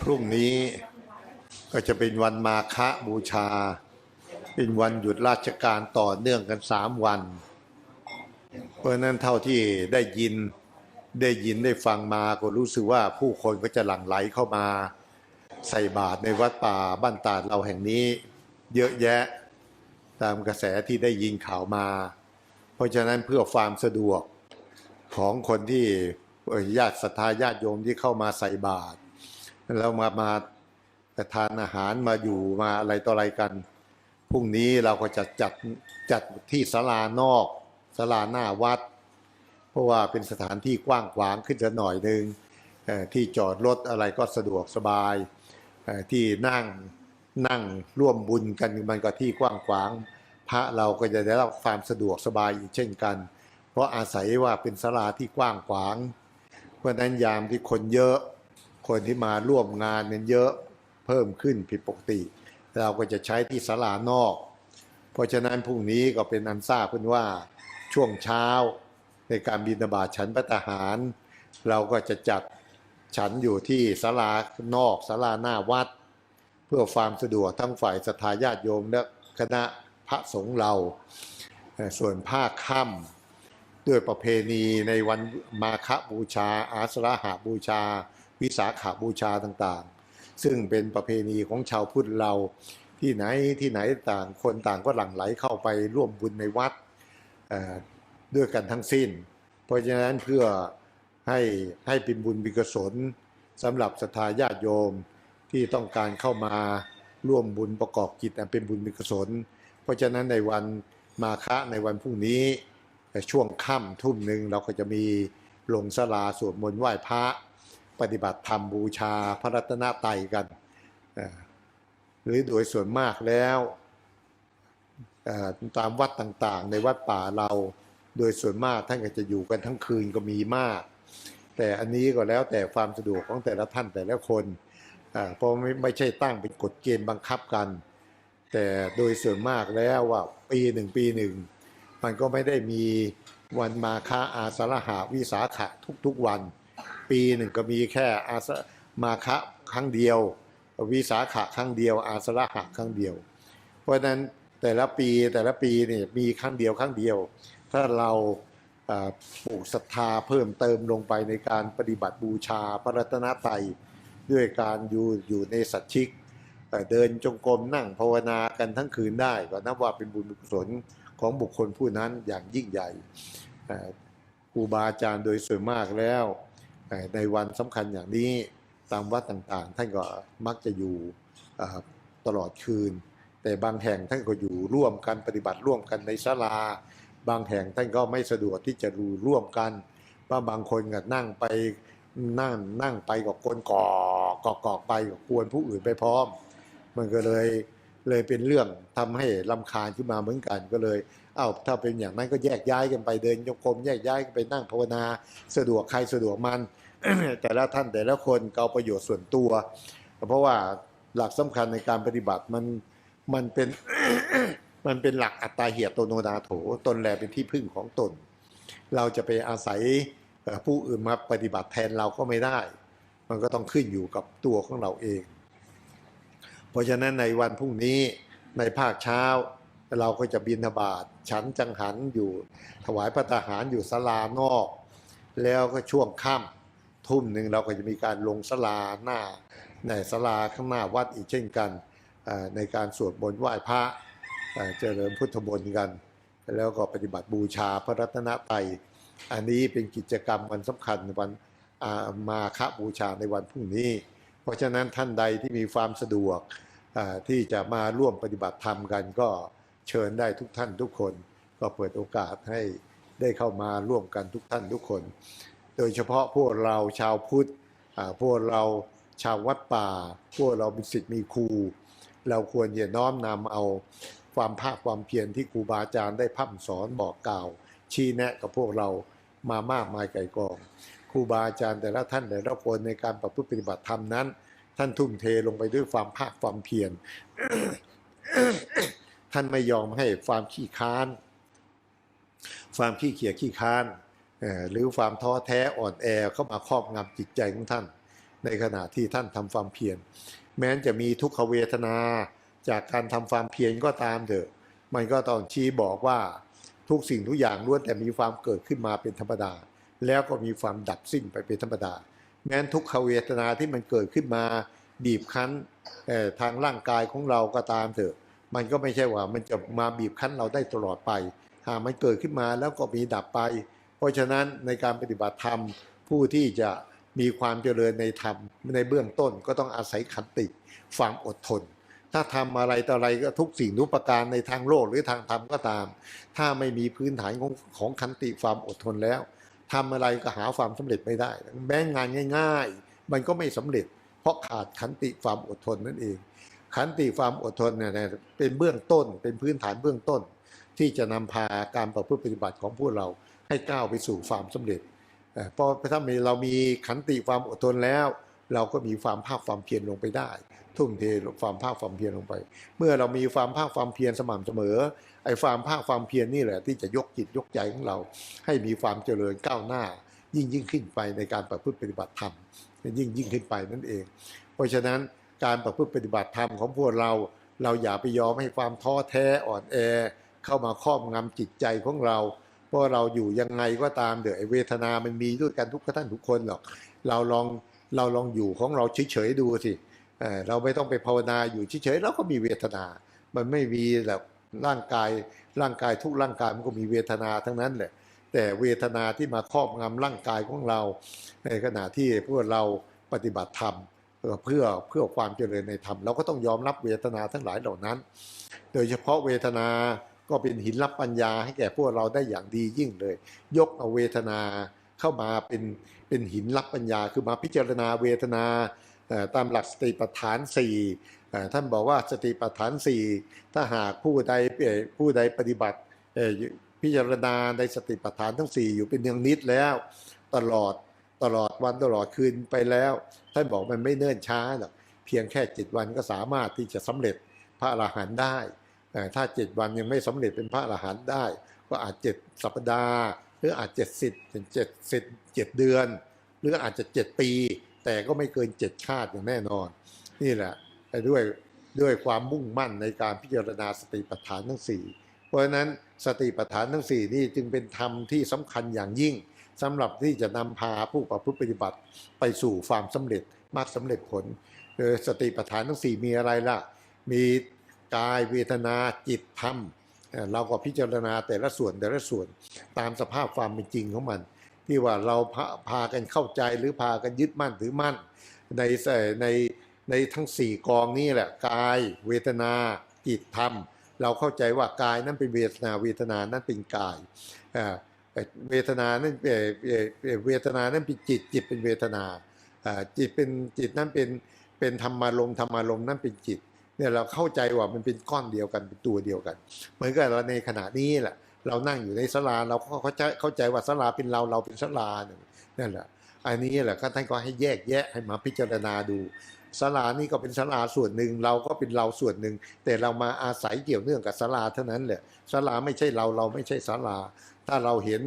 พรุ่งนี้ก็จะเป็นวันมาฆบูชา เป็นวันหยุดราชการต่อเนื่องกันสามวัน เพราะนั้นเท่าที่ได้ยินได้ยินได้ฟังมาก็รู้สึกว่าผู้คนก็จะหลั่งไหลเข้ามา ใส่บาตรในวัดป่าบ้านตาดเราแห่งนี้ เยอะแยะตามกระแสที่ได้ยินข่าวมา เพราะฉะนั้นเพื่อความสะดวกของคนที่ ญาติศรัทธาญาติโยมที่เข้ามาใส่บาตรแล้วมามาทานอาหารมาอยู่มาอะไรต่ออะไรกันพรุ่งนี้เราก็จะจัดจัดที่ศาลานอกศาลาหน้าวัด เพราะว่าเป็นสถานที่กว้างขวางขึ้นจะหน่อยหนึ่งที่จอดรถอะไรก็สะดวกสบายที่นั่งนั่งร่วมบุญกันมันก็ที่กว้างขวาง พระเราก็จะได้รับความสะดวกสบายอีกเช่นกัน เพราะอาศัยว่าเป็นศาลาที่กว้างขวาง เพราะนั้นยามที่คนเยอะ คนที่มาร่วมงานเนี่ยเยอะเพิ่มขึ้นผิดปกติ เราก็จะใช้ที่ศาลานอก เพราะฉะนั้นพรุ่งนี้ก็เป็นอันทราบขึ้นว่าช่วงเช้าในการบิณฑบาตฉันพระทหาร เราก็จะจัดฉันอยู่ที่ศาลานอกศาลาหน้าวัด เพื่อความสะดวกทั้งฝ่ายศรัทธาญาติโยมและคณะพระสงฆ์เรา ส่วนภาคค่ำ ด้วยประเพณีในวันมาฆบูชา อาสราหาบูชา วิสาขาบูชาต่างๆ ซึ่งเป็นประเพณีของชาวพุทธเราที่ไหนที่ไหนต่างคนต่างก็หลั่งไหลเข้าไปร่วมบุญในวัดด้วยกันทั้งสิ้น เพราะฉะนั้นเพื่อให้ให้เป็นบุญเป็นกุศลสำหรับศรัทธาญาติโยมที่ต้องการเข้ามาร่วมบุญประกอบกิจอันเป็นบุญเป็นกุศลเพราะฉะนั้นในวันมาฆะในวันพรุ่งนี้ ช่วงค่ำทุ่มหนึ่งเราก็จะมีลงสลาสวดมนต์ไหว้พระปฏิบัติธรรมบูชาพระรัตนตรัยกัน หรือโดยส่วนมากแล้วตามวัดต่างๆ ในวัดป่าเราโดยส่วนมากท่านก็จะอยู่กันทั้งคืนก็มีมาก แต่อันนี้ก็แล้วแต่ความสะดวกของแต่ละท่านแต่ละคนเพราะไม่ไม่ใช่ตั้งเป็นกฎเกณฑ์บังคับกัน แต่โดยส่วนมากแล้วว่าปีหนึ่งปีหนึ่ง มันก็ไม่ได้มีวันมาฆาอาสาฬหาวิสาขะทุกๆวัน ปีหนึ่งก็มีแค่อาสามาฆะครั้งเดียว วิสาขะครั้งเดียว อาสาฬหะครั้งเดียว เพราะฉะนั้นแต่ละปีแต่ละปีเนี่ยมีครั้งเดียวครั้งเดียว ถ้าเราปลูกศรัทธาเพิ่มเติมลงไปในการปฏิบัติบูชาพระรัตนตรัยด้วยการอยู่อยู่ในสัจชิกเอ่อเดินจงกรมนั่งภาวนากันทั้งคืนได้ก็นับว่าเป็นบุญกุศล ของบุคคลผู้นั้นอย่างยิ่งใหญ่ครูบาอาจารย์โดยส่วนมากแล้วในวันสำคัญอย่างนี้ตามวัดต่างๆ ท่านก็มักจะอยู่ตลอดคืน แต่บางแห่งท่านก็อยู่ร่วมกันปฏิบัติร่วมกันในศาลา บางแห่งท่านก็ไม่สะดวกที่จะดูร่วมกัน ว่าบางคนก็นั่งไปนั่งนั่งไปกับคนกอกกอกไปกับกวนผู้อื่นไปพร้อม มันก็เลย เลยเป็นเรื่องทำให้ลำคาญขึ้นมาเหมือนกันก็เลยเอ้าถ้าเป็นอย่างนั้นก็แยกย้ายกันไปเดินโยกรมแยกย้ายกันไปนั่งภาวนาสะดวกใครสะดวกมัน แต่ละท่านแต่ละคนเอาประโยชน์ส่วนตัว เพราะว่าหลักสำคัญในการปฏิบัติมันมันเป็นมันเป็นหลักอัตตาเหียโตโนนาโถตนแลเป็นที่พึ่งของตน เราจะไปอาศัยผู้อื่นมาปฏิบัติแทนเราก็ไม่ได้ มันก็ต้องขึ้นอยู่กับตัวของเราเอง เพราะฉะนั้นในวันพรุ่งนี้ในภาคเช้า เราก็จะบินบาตฉันจังหันอยู่ ถวายพระทหารอยู่ศาลานอก แล้วก็ช่วงค่ำทุ่มหนึ่งเราก็จะมีการลงศาลาหน้า ในศาลาข้างหน้าวัดอีกเช่นกันในการสวดมนต์ไหว้พระเอ่อเจริญพุทธมนต์กัน แล้วก็ปฏิบัติบูชาพระรัตนตรัยอันนี้เป็นกิจกรรมวันสำคัญวันมาฆบูชาในวันพรุ่งนี้ ราะฉะนั้นท่านใดที่มีความสะดวกที่จะมาร่วมปฏิบัติธรรมกันก็เชิญได้ทุกท่านทุกคน ก็เปิดโอกาสให้ได้เข้ามาร่วมกันทุกท่านทุกคน โดยเฉพาะพวกเราชาวพุทธพวกเราชาววัดป่า พวกเรามีสิทธิ์มีครู เราควรจะน้อมนำเอาความภาคความเพียรที่ครูบาอาจารย์ได้พร่ำสอนบอกกล่าว ชี้แนะกับพวกเรามามากมายไก่กอง ครูบาอาจารย์แต่ละท่านแต่ละคนในการประพฤติปฏิบัติธรรมนั้น ท่านทุ่มเทลงไปด้วยความภาคความเพียรท่านไม่ยอมให้ความขี้ค้าน ความขี้เกียจขี้ค้านหรือความท้อแท้อ่อนแอเข้ามาครอบงำจิตใจของท่าน ในขณะที่ท่านทำความเพียรแม้นจะมีทุกขเวทนา จากการทำความเพียรก็ตามเถอะ มันก็ต้องชี้บอกว่าทุกสิ่งทุกอย่างล้วนแต่มีความเกิดขึ้นมาเป็นธรรมดา แล้วก็มีความดับสิ้นไปเป็นธรรมดา แม้นทุกขเวทนาที่มันเกิดขึ้นมาบีบคั้นทางร่างกายของเราก็ตามเถอะ มันก็ไม่ใช่ว่ามันจะมาบีบคั้นเราได้ตลอดไป หากมันเกิดขึ้นมาแล้วก็มีดับไป เพราะฉะนั้นในการปฏิบัติธรรมผู้ที่จะมีความเจริญในธรรมในเบื้องต้นก็ต้องอาศัยขันติความอดทน ถ้าทำอะไรต่ออะไรก็ทุกสิ่งทุกประการในทางโลกหรือทางธรรมก็ตาม ถ้าไม่มีพื้นฐานของของขันติความอดทนแล้ว ทำอะไรก็หาความสำเร็จไม่ได้ แม้งานง่าย ๆ มันก็ไม่สำเร็จ เพราะขาดขันติความอดทนนั่นเอง ขันติความอดทนเนี่ยเป็นเบื้องต้นเป็นพื้นฐานเบื้องต้น ที่จะนำพาการประพฤติปฏิบัติของพวกเราให้ก้าวไปสู่ความสำเร็จเอ่อเพราะถ้ามีเรามีขันติความอดทนแล้ว เราก็มีความภาคความเพียรลงไปได้ ทุ่มเทความภาคความเพียรลงไป เมื่อเรามีความภาคความเพียรสม่ำเสมอไอ้ความภาคความเพียรนี่แหละ ที่จะยกจิตยกใจของเรา ให้มีความเจริญก้าวหน้า ยิ่งยิ่งขึ้นไปในการประพฤติปฏิบัติธรรมยิ่งยิ่งขึ้นไปนั่นเอง เพราะฉะนั้นการประพฤติปฏิบัติธรรมของพวกเรา เราอย่าไปยอมให้ความท้อแท้อ่อนแอ เข้ามาครอบงำจิตใจของเราเพราะเราอยู่ยังไงก็ตามเดี๋ยวเวทนามันมีด้วยกันทุกท่านทุกคนหรอก เราลอง เราลองอยู่ของเราเฉยๆดูสิเเราไม่ต้องไปภาวนาอยู่เฉยๆเราก็มีเวทนา มันไม่มีแบบร่างกายร่างกายทุกร่างกายมันก็มีเวทนาทั้งนั้นแหละแต่เวทนาที่มาครอบงำร่างกายของเรา ในขณะที่พวกเราปฏิบัติธรรมเพื่อเพื่อความเจริญในธรรมเราก็ต้องยอมรับเวทนาทั้งหลายเหล่านั้น โดยเฉพาะเวทนาก็เป็นหินรับปัญญาให้แก่พวกเราได้อย่างดียิ่งเลย ยกเอาเวทนา เข้ามาเป็นเป็นหินรับปัญญา คือมาพิจารณาเวทนาตามหลักสติปัฏฐานสี่ท่านบอกว่าสติปัฏฐานสี่ถ้าหากผู้ใดผู้ใดปฏิบัติพิจารณาในสติปัฏฐานทั้งสี่อยู่เป็นเนืองนิดแล้ว ตลอดตลอดวันตลอดคืนไปแล้ว ท่านบอกมันไม่เนิ่นช้าหรอกเพียงแค่เจ็ดวันก็สามารถที่จะสำเร็จพระอรหันต์ได้ ถ้าเจ็ดวันยังไม่สำเร็จเป็นพระอรหันต์ได้ ก็อาจเจ็ดสัปดาห์ หรืออาจเจ็ดสิบถึงเจ็ดสิบเจ็ดเดือน หรืออาจจะเจ็ดปี แต่ก็ไม่เกินเจ็ดชาติอย่างแน่นอน นี่แหละด้วยด้วยความมุ่งมั่นในการพิจารณาสติปัฏฐานทั้งสี่เพราะฉะนั้นสติปัฏฐานทั้งสี่นี่จึงเป็นธรรมที่สำคัญอย่างยิ่งสำหรับที่จะนำพาผู้ประพฤติปฏิบัติไปสู่ความสำเร็จมากสำเร็จผลสติปัฏฐานทั้งสี่มีอะไรล่ะ มีกายเวทนาจิตธรรม เราก็พิจารณาแต่ละส่วนแต่ละส่วนตามสภาพความเป็นจริงของมัน ที่ว่าเราพาพากันเข้าใจหรือพากันยึดมั่นถือมั่น ในในในทั้งสี่กองนี้แหละกาย เวทนา จิตธรรม เราเข้าใจว่ากายนั้นเป็นเวทนาเวทนานั้นเป็นกายเวทนานั้นเวทนานั้นเป็นจิตจิตเป็นเวทนาจิตเป็นจิตนั้นเป็นเป็นธรรมารมธรรมารมนั้นเป็นจิต เนี่ยเราเข้าใจว่ามันเป็นก้อนเดียวกันเป็นตัวเดียวกัน เหมือนกับเราในขณะนี้แหละ เรานั่งอยู่ในศาลาเราก็เข้าใจเข้าใจว่าศาลาเป็นเราเราเป็นศาลาหนึ่งนั่นแหละอันนี้แหละก็ท่านก็ให้แยกแยะให้มาพิจารณาดูศาลานี่ก็เป็นศาลาส่วนหนึ่งเราก็เป็นเราส่วนหนึ่ง แต่เรามาอาศัยเกี่ยวเนื่องกับศาลาเท่านั้นแหละศาลาไม่ใช่เราเราไม่ใช่ศาลา ถ้าเราเห็น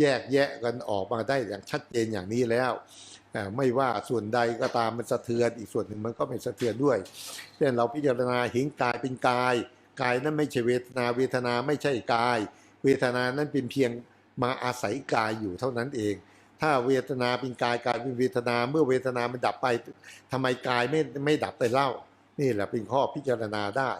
แยกแยะกันออกมาได้อย่างชัดเจนอย่างนี้แล้ว ไม่ว่าส่วนใดก็ตามมันสะเทือน อีกส่วนหนึ่งมันก็ไม่สะเทือนด้วย เช่นเราพิจารณาเห็นกายเป็นกาย กายนั้นไม่ใช่เวทนา เวทนาไม่ใช่กาย เวทนานั้นเป็นเพียงมาอาศัยกายอยู่เท่านั้นเอง ถ้าเวทนาเป็นกายกายเป็นเวทนาเมื่อเวทนามันดับไปทำไมกายไม่ไม่ดับไปเล่า นี่แหละเป็นข้อพิจารณาได้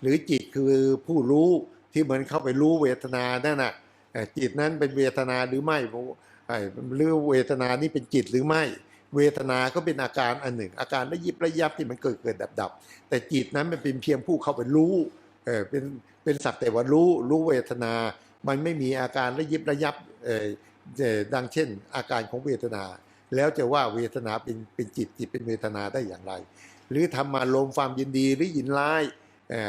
หรือจิตคือผู้รู้ที่เหมือนเข้าไปรู้เวทนานั่นน่ะเอ่อ จิตนั้นเป็นเวทนาหรือไม่หรือเวทนานี่เป็นจิตหรือไม่ เวทนาก็เป็นอาการอันหนึ่ง อาการระยิบระยับที่มันเกิดเกิดดับดับแต่จิตนั้นมันเป็นเพียงผู้เข้าไปรู้เออเป็นเป็นสักแต่ว่ารู้รู้เวทนา มันไม่มีอาการระยิบระยับเออดังเช่น อาการของเวทนา แล้วจะว่าเวทนาเป็นเป็นจิตจิตเป็นเวทนาได้อย่างไร หรือทำมาลมความยินดีหรือยินร้ายเอ่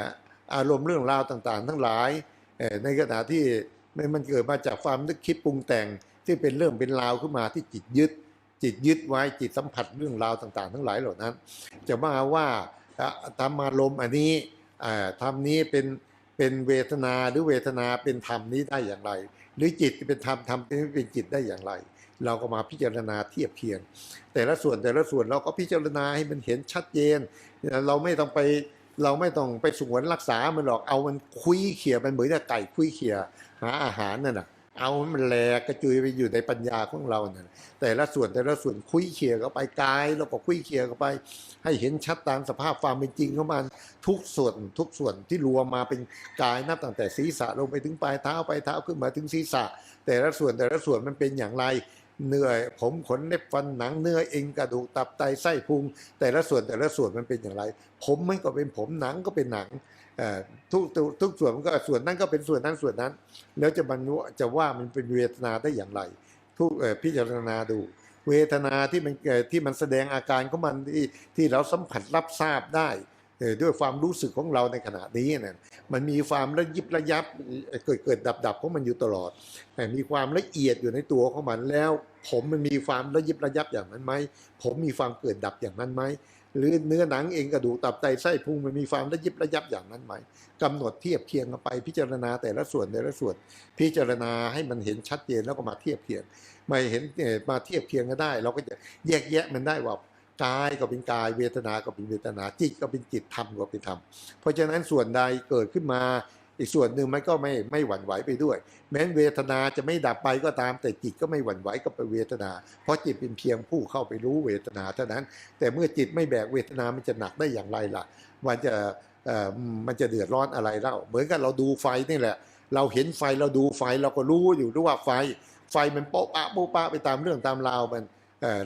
อารมณ์เรื่องราวต่าง ๆ ทั้งหลายในขณะที่ มันมันเกิดมาจากความนึกคิดปรุงแต่งที่เป็นเรื่องเป็นราวขึ้นมาที่จิตยึด จิตยึดไว้จิตสัมผัสเรื่องราวต่าง ๆ ทั้งหลายเหล่านั้น จะมาว่าธรรมารมอันนี้ธรรมนี้เป็นเป็นเวทนาหรือเวทนาเป็นธรรมนี้ได้อย่างไร หรือจิตเป็นธรรมธรรมเป็นจิตได้อย่างไร เราก็มาพิจารณาเทียบเคียง แต่ละส่วนแต่ละส่วนเราก็พิจารณาให้มันเห็นชัดเจน เราไม่ต้องไป เราไม่ต้องไปสวนรักษามันหรอกเอามันคุยเขี่ยมันเหมือนกับไก่คุยเขี่ยหาอาหารนั่นน่ะ เอาให้มันแหลกกระจุยไปอยู่ในปัญญาของเราเนั่นแต่ละส่วนแต่ละส่วนคุยเขี่ยเข้าไปกายแล้วก็คุยเขี่ยเข้าไป ให้เห็นชัดตามสภาพความเป็นจริงของมันทุกส่วนทุกส่วนที่รวมมาเป็นกายนับตั้งแต่ศีรษะลงไปถึงปลายเท้าปลายเท้าขึ้นมาถึงศีรษะ แต่ละส่วนแต่ละส่วนมันเป็นอย่างไร เนื้อผมขนเล็บฟันหนังเนื้อเอ็นกระดูกตับไตไส้พุง แต่ละส่วนแต่ละส่วนมันเป็นอย่างไร ผมมันก็เป็นผมหนังก็เป็นหนังทุกทุกส่วนมันก็ส่วนนั้นก็เป็นส่วนนั้นส่วนนั้น แล้วจะบรรลุจะว่ามันเป็นเวทนาได้อย่างไร ทุกเอ่อพิจารณาดู เวทนาที่มันที่มันแสดงอาการของมันที่ที่เราสัมผัสรับทราบได้ ด้วยความรู้สึกของเราในขณะนี้เนี่ยมันมีความระยิบระยับเกิดเกิดดับดับของมันอยู่ตลอด แต่มีความละเอียดอยู่ในตัวของมันแล้ว ผมมันมีความระยิบระยับอย่างนั้นไหมผมมีความเกิดดับอย่างนั้นไหมหรือเนื้อหนังเองกระดูกตับไตไส้พุงมันมีความระยิบระยับอย่างนั้นไหมกำหนดเทียบเคียงกันไปพิจารณาแต่ละส่วนแต่ละส่วน พิจารณาให้มันเห็นชัดเจนแล้วก็มาเทียบเคียงมาเห็นมาเทียบเคียงกันได้ เราก็จะแยกแยะมันได้ว่า กายก็เป็นกายเวทนาก็เป็นเวทนาจิตก็เป็นจิตธรรมก็เป็นธรรมเพราะฉะนั้นส่วนใดเกิดขึ้นมาอีกส่วนหนึ่งมันก็ไม่ไม่หวั่นไหวไปด้วย แม้นเวทนาจะไม่ดับไปก็ตาม แต่จิตก็ไม่หวั่นไหวกับเวทนา เพราะจิตเป็นเพียงผู้เข้าไปรู้เวทนาเท่านั้น แต่เมื่อจิตไม่แบกเวทนามันจะหนักได้อย่างไรล่ะ มันจะเอ่อมันจะเดือดร้อนอะไรเล่าเหมือนกับเราดูไฟนี่แหละ เราเห็นไฟเราดูไฟเราก็รู้อยู่ด้วยว่าไฟ ไฟมันโป๊ะปะโป๊ะปะไปตามเรื่องตามราวมัน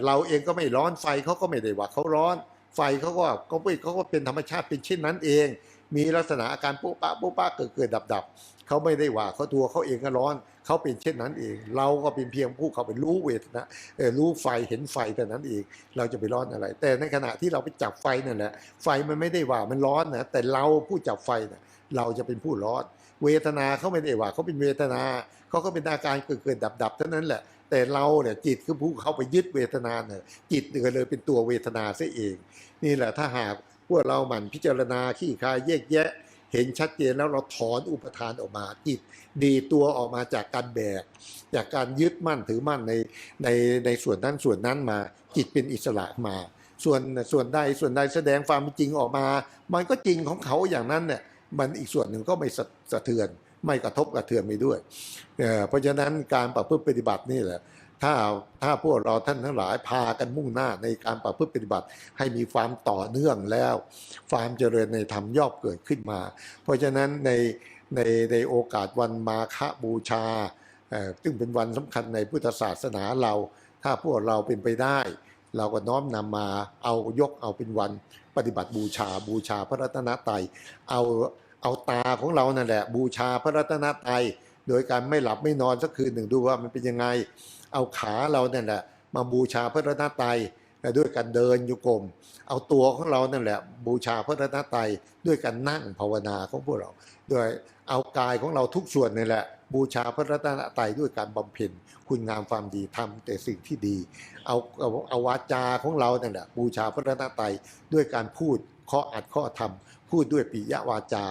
เราเองก็ไม่ร้อนไฟเขาก็ไม่ได้ว่าเขาร้อน ไฟเขาก็เขาไม่เขาก็เป็นธรรมชาติเป็นเช่นนั้นเอง มีลักษณะอาการโป๊ะปะโป๊ะปะเกิดเกิดดับดับเขาไม่ได้ว่าเขาตัวเขาเองก็ร้อนเขาเป็นเช่นนั้นเอง เราก็เป็นเพียงผู้เขาไปรู้เวทนาเอ่อรู้ไฟเห็นไฟแต่นั้นเอง เราจะไปร้อนอะไร แต่ในขณะที่เราไปจับไฟนั่นแหละไฟมันไม่ได้ว่ามันร้อนนะแต่เราผู้จับไฟนะเราจะเป็นผู้ร้อน เวทนาเขาไม่ได้ว่าเขาเป็นเวทนาเขาก็เป็นอาการเกิดเกิดดับดับเท่านั้นแหละ แต่เราเนี่ยจิตคือผู้เข้าไปยึดเวทนาเนี่ยจิตเนี่ยเลยเป็นตัวเวทนาซะเอง นี่แหละถ้าหากพวกเราหมั่นพิจารณาขี้คายแยกแยะ เห็นชัดเจนแล้วเราถอนอุปทานออกมาจิตดีตัวออกมาจากการแบกจากการยึดมั่นถือมั่นในในในส่วนนั้นส่วนนั้นมาจิตเป็นอิสระมา ส่วนส่วนใดส่วนใดแสดงความจริงออกมา มันก็จริงของเขาอย่างนั้นเนี่ยมันอีกส่วนหนึ่งก็ไม่สะเทือน ไม่กระทบกระเทือนไปด้วยเเพราะฉะนั้นการประพฤติปฏิบัตินี่แหละถ้าถ้าพวกเราท่านทั้งหลายพากันมุ่งหน้าในการประพฤติปฏิบัติ ให้มีความต่อเนื่องแล้ว ความเจริญในธรรมย่อมเกิดขึ้นมา เพราะฉะนั้นในในในโอกาสวันมาฆบูชาซึ่งเป็นวันสำคัญในพุทธศาสนาเรา ถ้าพวกเราเป็นไปได้ เราก็น้อมนำมาเอายกเอาเป็นวันปฏิบัติบูชาบูชาพระรัตนตรัยเอา เอาตาของเรานั่นแหละ บูชาพระรัตนตรัยโดยการไม่หลับไม่นอนสักคืนหนึ่งดูว่ามันเป็นยังไง เอาขาเรานี่ยแหละ มาบูชาพระรัตนตรัยด้วยการเดินโยกรมเอาตัวของเรานั่นแหละ บูชาพระรัตนตรัยด้วยการนั่งภาวนาของพวกเรา โดยเอากายของเราทุกส่วนนี่แหละ บูชาพระรัตนตรัยด้วยการบำเพ็ญคุณงามความดีทำแต่สิ่งที่ดี เอาเอาเอาวาจาของเราเนี่ยแหละบูชาพระรัตนตรัยด้วยการพูดข้ออัดข้อธรรมพูดด้วยปิยวาจา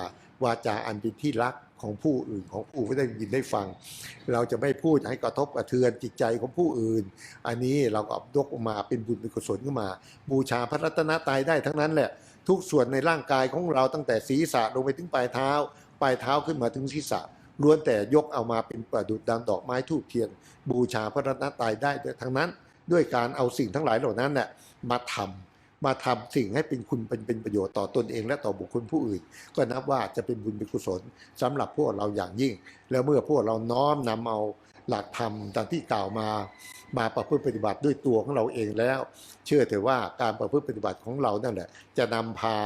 วาจาอันเป็นที่รักของผู้อื่นของผู้ที่ได้ยินได้ฟัง เราจะไม่พูดให้กระทบกระเทือนจิตใจของผู้อื่น อันนี้เราก็ยกออกมาเป็นบุญเป็นกุศลขึ้นมา บูชาพระรัตนตรัยได้ทั้งนั้นแหละ ทุกส่วนในร่างกายของเราตั้งแต่ศีรษะลงไปถึงปลายเท้า ปลายเท้าขึ้นมาถึงศีรษะล้วนแต่ยกเอามาเป็นประดุจดังดอกไม้ทูบเทียน บูชาพระรัตนตรัยได้ทั้งนั้น ด้วยการเอาสิ่งทั้งหลายเหล่านั้นน่ะมาทำ มาทำสิ่งให้เป็นคุณเป็นเป็นประโยชน์ต่อตนเองและต่อบุคคลผู้อื่น ก็นับว่าจะเป็นบุญเป็นกุศลสำหรับพวกเราอย่างยิ่ง แล้วเมื่อพวกเราน้อมนำเอาหลักธรรมดังที่กล่าวมามาประพฤติปฏิบัติด้วยตัวของเราเองแล้ว เชื่อเถอะว่าการประพฤติปฏิบัติของเรานั่นแหละจะนำพา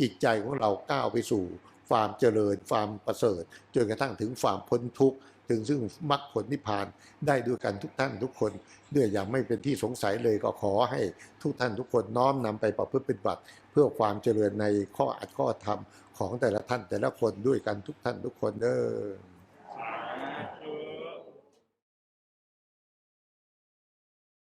จิตใจของเราก้าวไปสู่ ความเจริญความประเสริฐจนกระทั่งถึงความพ้นทุกข์ ถึงซึ่งมรรคผลนิพพานได้ด้วยกันทุกท่านทุกคน ด้วยอย่างไม่เป็นที่สงสัยเลยก็ขอให้ทุกท่านทุกคนน้อมนำไปประพฤติปฏิบัติ เพื่อความเจริญในข้ออัดข้อธรรมของแต่ละท่านแต่ละคนด้วยกันทุกท่านทุกคนเด้อ